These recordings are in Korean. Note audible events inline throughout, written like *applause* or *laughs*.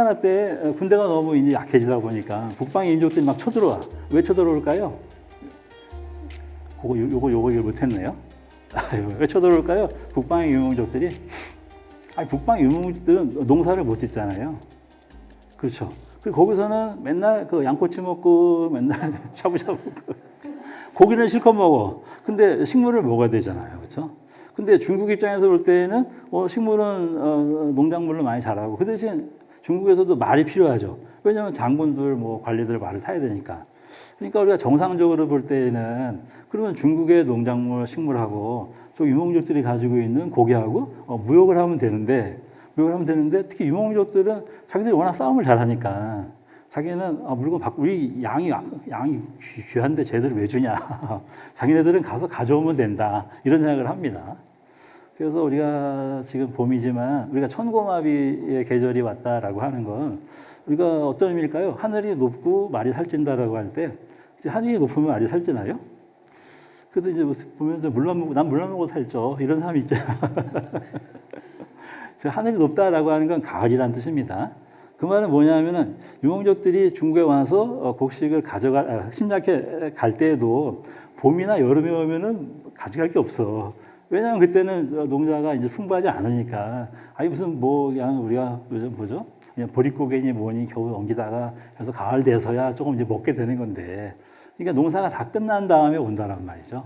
청나라 때 어, 군대가 너무 이제 약해지다 보니까 북방의 인족들이 막 쳐들어와. 왜 쳐들어올까요? 그거 요- 요거 요거 일 못했네요. 왜 쳐들어올까요? 북방의 유목족들이 아니 북방 유목족들은 농사를 못 짓잖아요. 그렇죠. 그리고 거기서는 맨날 그 양꼬치 먹고 맨날 *laughs* 샤브샤브 고기는 실컷 먹어. 근데 식물을 먹어야 되잖아요. 그렇죠? 근데 중국 입장에서 볼 때는 어, 식물은 어, 농작물로 많이 자라고 그 대신 중국에서도 말이 필요하죠. 왜냐하면 장군들 뭐 관리들 말을 타야 되니까. 그러니까 우리가 정상적으로 볼 때는 그러면 중국의 농작물 식물하고 저 유목민족들이 가지고 있는 고기하고 어, 무역을 하면 되는데 무역을 하면 되는데 특히 유목민족들은 자기들이 워낙 싸움을 잘하니까 자기는 아, 물건 받고 우리 양이 양이 귀- 귀한데 쟤들 왜 주냐 *laughs* 자기네들은 가서 가져오면 된다 이런 생각을 합니다. 그래서 우리가 지금 봄이지만 우리가 천고마비의 계절이 왔다라고 하는 건 우리가 어떤 의미일까요? 하늘이 높고 말이 살찐다라고 할 때 하늘이 높으면 말이 살찌나요? 그래서 이제 뭐 보면 물만 먹고 난 물만 먹고 살쪄 이런 사람이. *laughs* 저 하늘이 높다라고 하는 건 가을이라는 뜻입니다. 그 말은 뭐냐면은 유목족들이 중국에 와서 어, 곡식을 가져갈 아, 심리학회 갈 때에도 봄이나 여름에 오면은 가져갈 게 없어. 왜냐하면 그때는 어, 농자가 이제 풍부하지 않으니까 아니 무슨 뭐 그냥 우리가 요즘 뭐죠? 그냥 보릿고개니 뭐니 겨우 옮기다가 해서 가을 돼서야 조금 이제 먹게 되는 건데 그러니까 농사가 다 끝난 다음에 온다란 말이죠.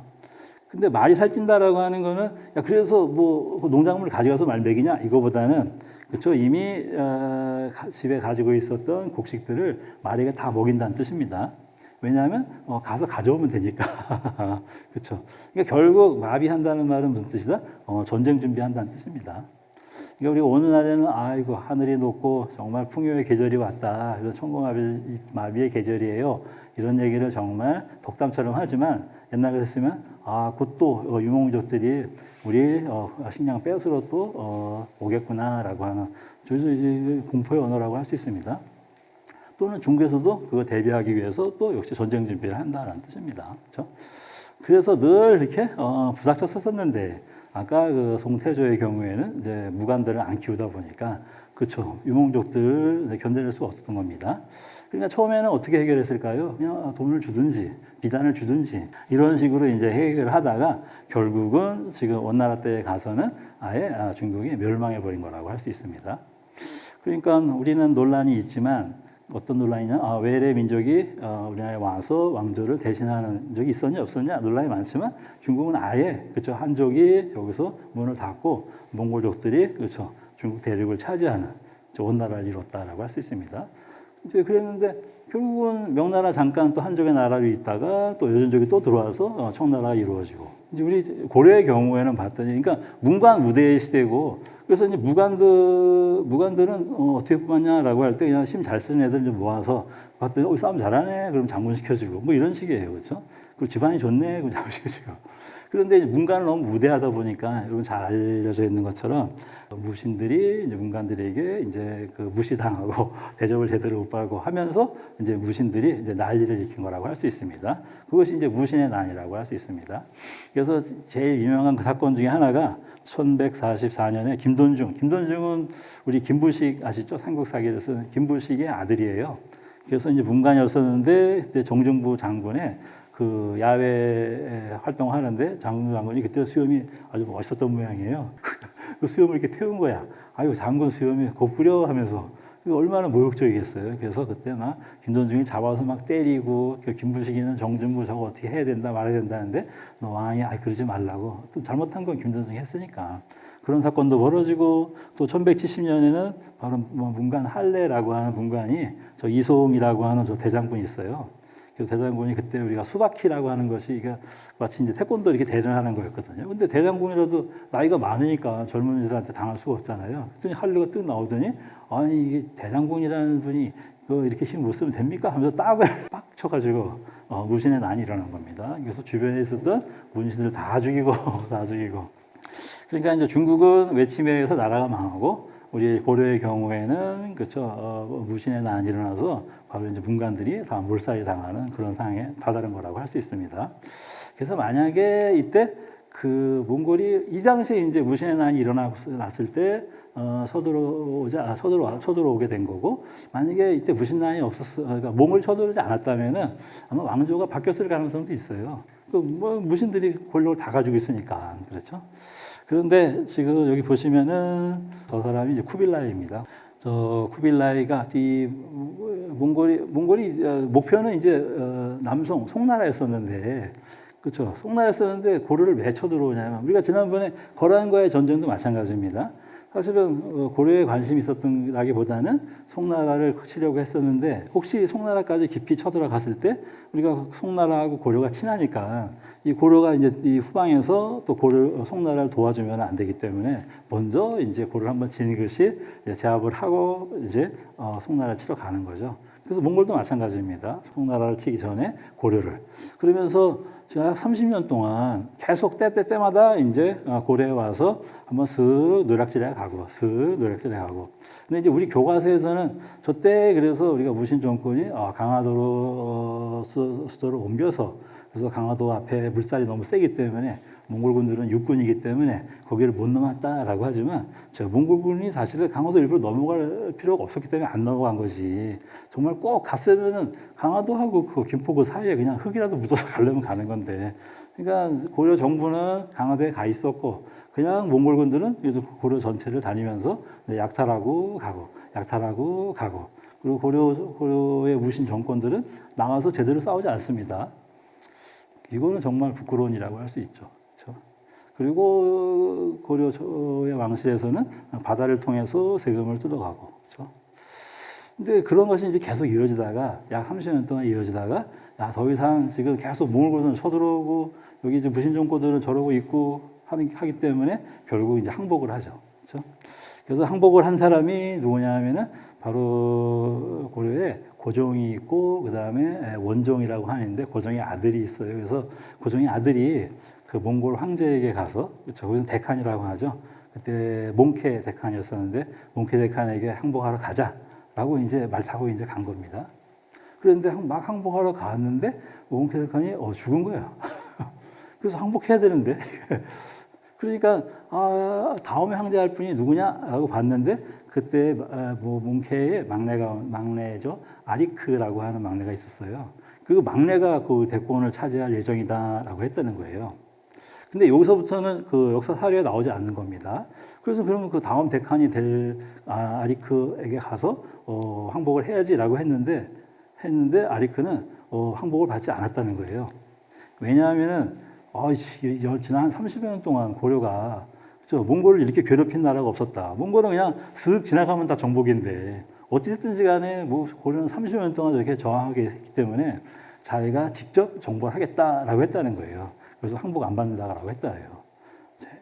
근데 말이 살찐다라고 하는 거는 야 그래서 뭐그 농작물을 가져가서 말 먹이냐 이거보다는 그렇죠 이미 어, 가- 집에 가지고 있었던 곡식들을 말에게 다 먹인다는 뜻입니다. 왜냐하면 어, 가서 가져오면 되니까 *laughs* 그렇죠. 그러니까 결국 마비한다는 말은 무슨 뜻이다? 어, 전쟁 준비한다는 뜻입니다. 그러니까 우리가 어느 날에는 아이고 하늘이 높고 정말 풍요의 계절이 왔다. 그래서 천고마비 마비의 계절이에요. 이런 얘기를 정말 덕담처럼 하지만 옛날에 했으면 아, 곧 또 유목민족들이 우리 어, 식량 뺏으러 또 어, 오겠구나라고 하는 저희도 이제 공포의 언어라고 할 수 있습니다. 또는 중국에서도 그거 대비하기 위해서 또 역시 전쟁 준비를 한다는 뜻입니다. 그렇죠? 그래서 늘 이렇게 어, 부닥쳐 썼었는데 아까 그 송태조의 경우에는 이제 무관들을 안 키우다 보니까 그렇죠 유목족들 을 견뎌낼 수가 없었던 겁니다. 그러니까 처음에는 어떻게 해결했을까요? 그냥 돈을 주든지 비단을 주든지 이런 식으로 이제 해결하다가 결국은 지금 원나라 때에 가서는 아예 아, 중국이 멸망해 버린 거라고 할 수 있습니다. 그러니까 우리는 논란이 있지만 어떤 논란이냐? 아, 외래 민족이 어, 우리나라에 와서 왕조를 대신하는 적이 있었냐 없었냐 논란이 많지만 중국은 아예 그렇죠 한족이 여기서 문을 닫고 몽골족들이 그렇죠 중국 대륙을 차지하는 저 원나라를 이뤘다라고 할 수 있습니다. 이제 그랬는데 결국은 명나라 잠깐 또 한족의 나라로 있다가 또 여전족이 또 들어와서 어, 청나라가 이루어지고 이제 우리 고려의 경우에는 봤더니 그러니까 문관 무대의 시대고 그래서 이제 무관들 무관들은 어, 어떻게 뽑았냐라고 할 때 그냥 심 잘 쓰는 애들 좀 모아서 봤더니 어, 싸움 잘하네 그럼 장군 시켜주고 뭐 이런 식이에요 그렇죠? 그리고 집안이 좋네 그럼 장군 시켜주고 그런데 이제 문관을 너무 무대하다 보니까 여러분 잘 알려져 있는 것처럼 무신들이 이제 문관들에게 이제 그 무시당하고 *laughs* 대접을 제대로 못 받고 하면서 이제 무신들이 이제 난리를 일으킨 거라고 할 수 있습니다. 그것이 이제 무신의 난이라고 할 수 있습니다. 그래서 제일 유명한 그 사건 중에 하나가 1144년에 김돈중, 김돈중은 우리 김부식 아시죠? 삼국 사기를 쓴 김부식의 아들이에요. 그래서 이제 문관이었었는데 그때 정중부 장군의 그 야외 활동하는데 장군 장군이 그때 수염이 아주 멋있었던 모양이에요. *laughs* 그 수염을 이렇게 태운 거야. 아유 장군 수염이 곱구려 하면서 얼마나 모욕적이겠어요. 그래서 그때 막 김돈중이 잡아서 막 때리고 그 김부식이는 정중부 저거 어떻게 해야 된다 말해야 된다는데 너 왕이 아 그러지 말라고 또 잘못한 건 김돈중이 했으니까 그런 사건도 벌어지고 또 1170년에는 바로 뭐 문관 할례라고 하는 문관이 저 이송이라고 하는 저 대장군이 있어요. 그래서 대장군이 그때 우리가 수박키라고 하는 것이 이게 마치 이제 태권도 이렇게 대련하는 거였거든요. 근데 대장군이라도 나이가 많으니까 젊은이들한테 당할 수가 없잖아요. 그랬더니 할례가 뜩 나오더니 아니 이게 대장군이라는 분이 그 이렇게 힘 못 쓰면 됩니까? 하면서 딱을 *laughs* 빡 쳐가지고 어, 무신의 난이 일어난 겁니다. 그래서 주변에 있었던 문신들 다 죽이고 *laughs* 다 죽이고 그러니까 이제 중국은 외침에 의해서 나라가 망하고 우리 고려의 경우에는 그렇죠 어, 무신의 난이 일어나서 바로 이제 문관들이 다 몰살이 당하는 그런 상황에 다다른 거라고 할 수 있습니다. 그래서 만약에 이때 그 몽골이 이 당시에 이제 무신의 난이 일어났을 때 어, 서들어오자 아, 서들어 서들어오게 된 거고 만약에 이때 무신 난이 없었어 그러니까 몽골 쳐들어오지 않았다면은 아마 왕조가 바뀌었을 가능성도 있어요. 그뭐 무신들이 권력을 다 가지고 있으니까 그렇죠. 그런데 지금 여기 보시면은 저 사람이 이제 쿠빌라이입니다. 저 쿠빌라이가 이 몽골이 몽골이 어, 목표는 이제 어, 남송 송나라였었는데 그렇죠. 송나라였었는데 고려를 왜 쳐들어오냐면 우리가 지난번에 거란과의 전쟁도 마찬가지입니다. 사실은 어, 고려에 관심이 있었던라기보다는 송나라를 치려고 했었는데 혹시 송나라까지 깊이 쳐들어갔을 때 우리가 송나라하고 고려가 친하니까 이 고려가 이제 이 후방에서 또 고려 송나라를 도와주면 안 되기 때문에 먼저 이제 고려를 한번 지니듯이 이제 제압을 하고 이제 어, 송나라를 치러 가는 거죠. 그래서 몽골도 마찬가지입니다. 송나라를 치기 전에 고려를 그러면서 제가 30년 동안 계속 때때 때마다 이제 어, 고려에 와서 한번 슥 노략질해 가고 슥 노략질해 가고. 근데 이제 우리 교과서에서는 저때 그래서 우리가 무신 정권이 어, 강화도로 어, 수- 수도를 옮겨서 그래서 강화도 앞에 물살이 너무 세기 때문에 몽골군들은 육군이기 때문에 거기를 못 넘었다라고 하지만 저 몽골군이 사실은 강화도 일부러 넘어갈 필요가 없었기 때문에 안 넘어간 거지 정말 꼭 갔으면은 강화도하고 그 김포 그 사이에 그냥 흙이라도 묻어서 *laughs* 가려면 가는 건데 그러니까 고려 정부는 강화도에 가 있었고 그냥 몽골군들은 그래도 고려 전체를 다니면서 네, 약탈하고 가고 약탈하고 가고 그리고 고려 고려의 무신 정권들은 나와서 제대로 싸우지 않습니다. 이거는 정말 부끄러운 일이라고 할 수 있죠. 그리고 고려의 왕실에서는 바다를 통해서 세금을 뜯어가고, 그렇죠? 근데 그런 것이 이제 계속 이어지다가 약 30년 동안 이어지다가 야, 더 이상 지금 계속 몽골군은 쳐들어오고 여기 이제 무신 정권들은 저러고 있고 하는, 하기 때문에 결국 이제 항복을 하죠. 그렇죠? 그래서 항복을 한 사람이 누구냐 하면은 바로 고려에 고종이 있고 그다음에 원종이라고 하는데 고종의 아들이 있어요. 그래서 고종의 아들이 그 몽골 황제에게 가서 그렇죠. 거기서 데칸이라고 하죠. 그때 몽케 데칸이었었는데 몽케 데칸에게 항복하러 가자라고 이제 말 타고 이제 간 겁니다. 그런데 항- 막 항복하러 갔는데 몽케 데칸이 어 죽은 거예요. *laughs* 그래서 항복해야 되는데 *laughs* 그러니까 아, 다음에 항제할 분이 누구냐라고 봤는데 그때 아, 뭐 몽케의 막내가 막내죠 아리크라고 하는 막내가 있었어요. 그 막내가 그 대권을 차지할 예정이다라고 했다는 거예요. 근데 여기서부터는 그 역사 사료에 나오지 않는 겁니다. 그래서 그러면 그 다음 대칸이 될 아, 아리크에게 가서 어, 항복을 해야지라고 했는데 했는데 아리크는 어, 항복을 받지 않았다는 거예요. 왜냐하면은 이- 지난 한 30여 년 동안 고려가 저 몽골을 이렇게 괴롭힌 나라가 없었다. 몽골은 그냥 슥 지나가면 다 정복인데 어찌됐든지 간에 뭐 고려는 30여 년 동안 저렇게 저항하게 했기 때문에 자기가 직접 정복을 하겠다라고 했다는 거예요. 그래서 항복 안 받는다라고 했다예요.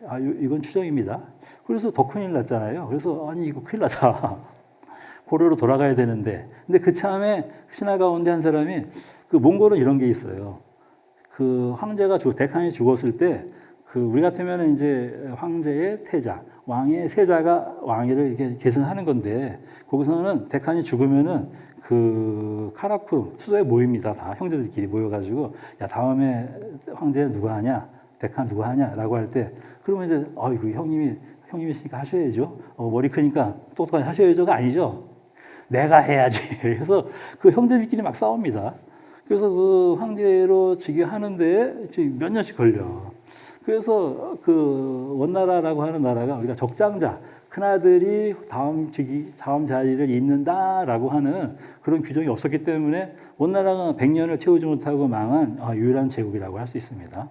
아, 이- 이건 추정입니다. 그래서 더 큰일 났잖아요. 그래서 아니 이거 큰일 났다. *laughs* 고려로 돌아가야 되는데. 근데 그 참에 신하 가운데 한 사람이 그 몽골은 이런 게 있어요. 그 황제가 죽, 대칸이 죽었을 때 그 우리 같으면 이제 황제의 태자, 왕의 세자가 왕위를 이렇게 계승하는 건데 거기서는 대칸이 죽으면은 그 카라프 수도에 모입니다. 다 형제들끼리 모여가지고 야 다음에 황제 누가 하냐, 대칸 누가 하냐라고 할 때 그러면 이제 아이고 형님이 형님이시니까 하셔야죠. 어, 머리 크니까 똑똑하게 하셔야죠가 아니죠. 내가 해야지. *laughs* 그래서 그 형제들끼리 막 싸웁니다. 그래서 그 황제로 즉위 하는데 지금 몇 년씩 걸려. 그래서 그 원나라라고 하는 나라가 우리가 적장자, 큰아들이 다음 즉위, 다음 자리를 잇는다라고 하는 그런 규정이 없었기 때문에 원나라가 100년을 채우지 못하고 망한 아, 유일한 제국이라고 할 수 있습니다.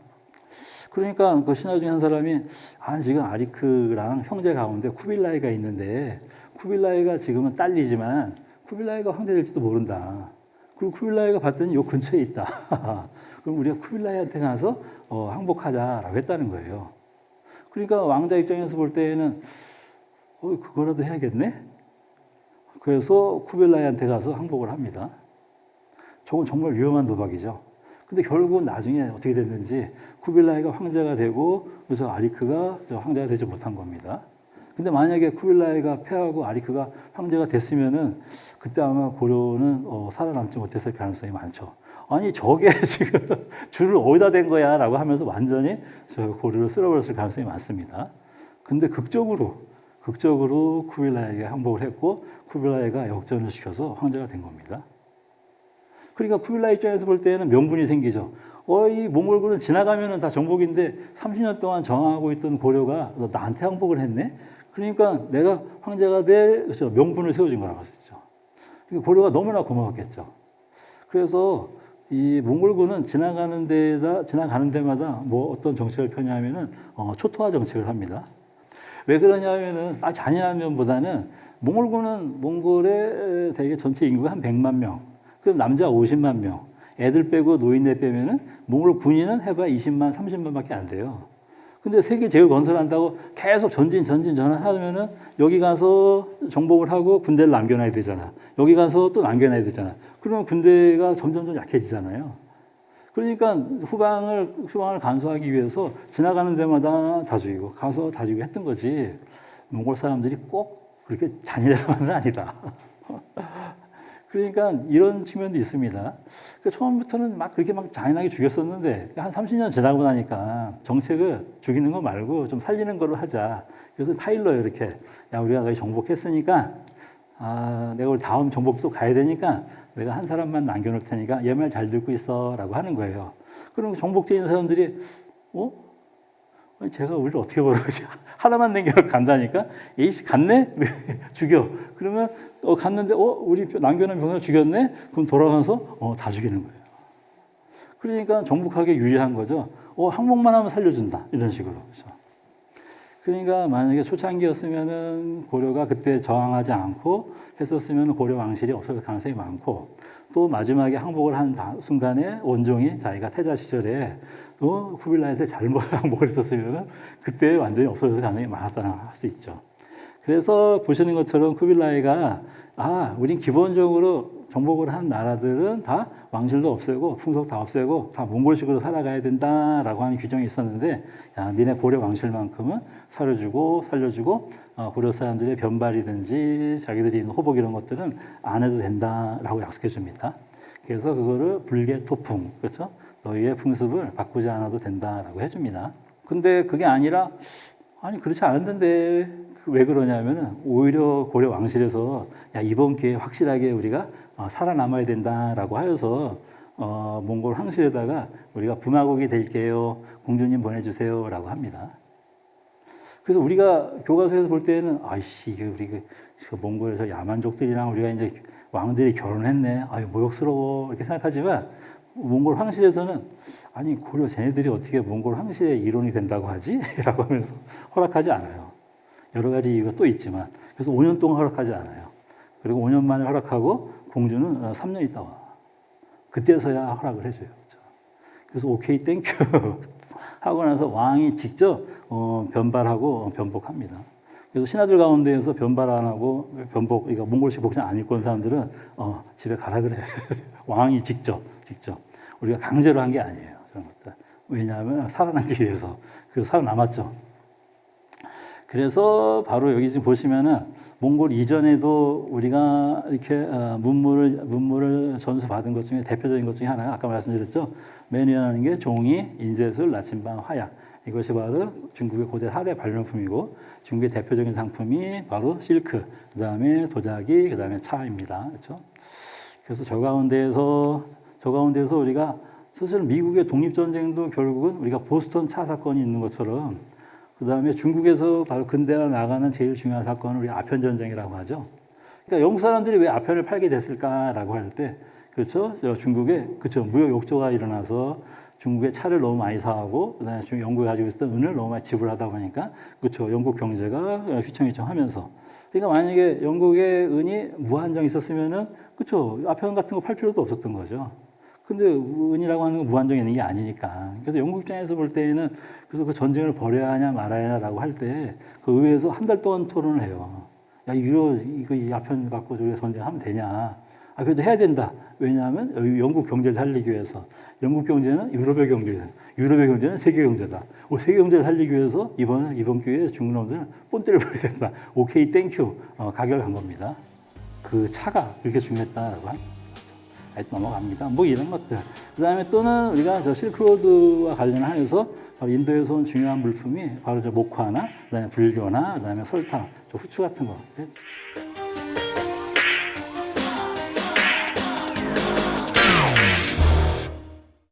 그러니까 그 신하 중에 한 사람이 아 지금 아리크랑 형제 가운데 쿠빌라이가 있는데 쿠빌라이가 지금은 딸리지만 쿠빌라이가 황제 될지도 모른다. 그리고 쿠빌라이가 봤더니 요 근처에 있다. *laughs* 그럼 우리가 쿠빌라이한테 가서 어, 항복하자라고 했다는 거예요. 그러니까 왕자 입장에서 볼 때에는 어, 그거라도 해야겠네. 그래서 쿠빌라이한테 가서 항복을 합니다. 저건 정말 위험한 도박이죠. 근데 결국 나중에 어떻게 됐는지 쿠빌라이가 황제가 되고 그래서 아리크가 저 황제가 되지 못한 겁니다. 근데 만약에 쿠빌라이가 패하고 아리크가 황제가 됐으면은 그때 아마 고려는 어, 살아남지 못했을 가능성이 많죠. 아니 저게 *laughs* 지금 줄을 어디다 댄 거야라고 하면서 완전히 저 고려를 쓸어버렸을 가능성이 많습니다. 근데 극적으로 극적으로 쿠빌라이에게 항복을 했고 쿠빌라이가 역전을 시켜서 황제가 된 겁니다. 그러니까 쿠빌라이 입장에서 볼 때는 명분이 생기죠. 어, 이 몽골군은 지나가면은 다 정복인데 30년 동안 정하고 있던 고려가 너 나한테 항복을 했네? 그러니까 내가 황제가 될 그렇죠. 명분을 세워준 거라고 있죠. 그러니까 고려가 너무나 고마웠겠죠. 그래서 이 몽골군은 지나가는 데다 지나가는 데마다 뭐 어떤 정책을 펴냐면은 어, 초토화 정책을 합니다. 왜 그러냐면은 아 잔인한 면보다는 몽골군은 몽골의 대개 전체 인구가 한 100만 명, 그럼 남자 50만 명, 애들 빼고 노인네 빼면은 몽골 군인은 해봐 20만, 30만밖에 안 돼요. 근데 세계 제국 건설한다고 계속 전진, 전진, 전하면은 여기 가서 정복을 하고 군대를 남겨놔야 되잖아. 여기 가서 또 남겨놔야 되잖아. 그러면 군대가 점점 좀 약해지잖아요. 그러니까 후방을 후방을 간수하기 위해서 지나가는 데마다 다 죽이고 가서 다 죽이고 했던 거지. 몽골 사람들이 꼭 그렇게 잔인해서만은 아니다. *laughs* 그러니까 이런 측면도 있습니다. 그러니까 처음부터는 막 그렇게 막 잔인하게 죽였었는데 한 30년 지나고 나니까 정책을 죽이는 거 말고 좀 살리는 걸로 하자. 그래서 타일러 이렇게 야 우리가 정복했으니까 아 내가 우리 다음 정복소 가야 되니까 내가 한 사람만 남겨놓을 테니까 얘 말 잘 듣고 있어 라고 하는 거예요. 그럼 정복돼 있는 사람들이 어? 제가 우리를 어떻게 벌어지? *laughs* 하나만 남겨 간다니까? 에이씨 갔네? *laughs* 죽여. 그러면 어, 갔는데 어 우리 남겨놓은 병사 죽였네? 그럼 돌아가서 어, 다 죽이는 거예요. 그러니까 정복하게 유리한 거죠. 어 항복만 하면 살려준다 이런 식으로. 그렇죠? 그러니까 만약에 초창기였으면은 고려가 그때 저항하지 않고 했었으면 고려 왕실이 없을 가능성이 많고 또 마지막에 항복을 한 다- 순간에 원종이 자기가 태자 시절에 또 쿠빌라이한테 잘못 *laughs* 항복을 했었으면 그때 완전히 없어질 가능성이 많았다는 할수 있죠. 그래서 보시는 것처럼 쿠빌라이가 아, 우린 기본적으로 정복을 한 나라들은 다 왕실도 없애고 풍속 다 없애고 다 몽골식으로 살아가야 된다라고 하는 규정이 있었는데 야, 니네 고려 왕실만큼은 살려주고 살려주고 어, 고려 사람들의 변발이든지 자기들이 있는 호복 이런 것들은 안 해도 된다라고 약속해 줍니다. 그래서 그거를 불개토풍 그렇죠? 너희의 풍습을 바꾸지 않아도 된다라고 해줍니다. 근데 그게 아니라 아니 그렇지 않았는데 그왜 그러냐면은 오히려 고려 왕실에서 야 이번 기회에 확실하게 우리가 어, 살아남아야 된다라고 하여서 어, 몽골 황실에다가 우리가 부마국이 될게요 공주님 보내주세요 라고 합니다. 그래서 우리가 교과서에서 볼 때는 아이씨 이게 우리 그, 그 몽골에서 야만족들이랑 우리가 이제 왕들이 결혼했네 아유 모욕스러워 이렇게 생각하지만 몽골 황실에서는 아니 고려 쟤네들이 어떻게 몽골 황실의 일원이 된다고 하지? *laughs* 라고 하면서 허락하지 않아요. 여러 가지 이유가 또 있지만 그래서 5년 동안 허락하지 않아요. 그리고 5년 만에 허락하고 공주는 어, 3년 있다 와. 그때서야 허락을 해줘요. 그래서 오케이 땡큐 *laughs* 하고 나서 왕이 직접 어, 변발하고 어, 변복합니다. 그래서 신하들 가운데에서 변발 안 하고 변복, 그러니까 몽골식 복장 안 입고 온 사람들은 어, 집에 가라 그래. *laughs* 왕이 직접, 직접. 우리가 강제로 한 게 아니에요. 그런 것들. 왜냐하면 살아남기 위해서. 그래서 살아남았죠. 그래서 바로 여기 지금 보시면은 몽골 이전에도 우리가 이렇게 어, 문물을 문물을 전수받은 것 중에 대표적인 것 중에 하나가 아까 말씀드렸죠. 매니아라는 게 종이, 인쇄술, 나침반, 화약 이것이 바로 중국의 고대 4대 발명품이고 중국의 대표적인 상품이 바로 실크, 그 다음에 도자기, 그 다음에 차입니다. 그렇죠? 그래서 저 가운데에서 저 가운데서 우리가 사실 미국의 독립 전쟁도 결국은 우리가 보스턴 차 사건이 있는 것처럼 그 다음에 중국에서 바로 근대화 나가는 제일 중요한 사건은 우리 아편 전쟁이라고 하죠. 그러니까 영국 사람들이 왜 아편을 팔게 됐을까라고 할 때, 그렇죠? 저 중국에 그렇죠 무역 욕조가 일어나서 중국의 차를 너무 많이 사고 그다음에 중 영국이 가지고 있던 은을 너무 많이 지불하다 보니까 그렇죠 영국 경제가 휘청휘청하면서 그러니까 만약에 영국의 은이 무한정 있었으면은 그렇죠 아편 같은 거 팔 필요도 없었던 거죠. 근데 은이라고 하는 건 무한정 있는 게 아니니까. 그래서 영국 입장에서 볼 때에는 그래서 그 전쟁을 벌여야 하냐 말아야 하냐라고 할 때 그 의회에서 한 달 동안 토론을 해요. 야 이거 이거 이 아편 갖고 우리가 전쟁하면 되냐? 아 그래도 해야 된다. 왜냐하면 영국 경제를 살리기 위해서 영국 경제는 유럽의 경제다. 유럽의 경제는 세계 경제다. 우리 세계 경제를 살리기 위해서 이번 이번 기회에 중국 놈들은 본때를 버려야 된다. 오케이 땡큐 어, 가결을 한 겁니다. 그 차가 그렇게 중요했다라고 한. 넘어갑니다. 뭐 이런 것들. 그 다음에 또는 우리가 저 실크로드와 관련하여서 인도에서 온 중요한 물품이 바로 저 목화나, 그 다음에 불교나, 그 다음에 설탕, 저 후추 같은 거.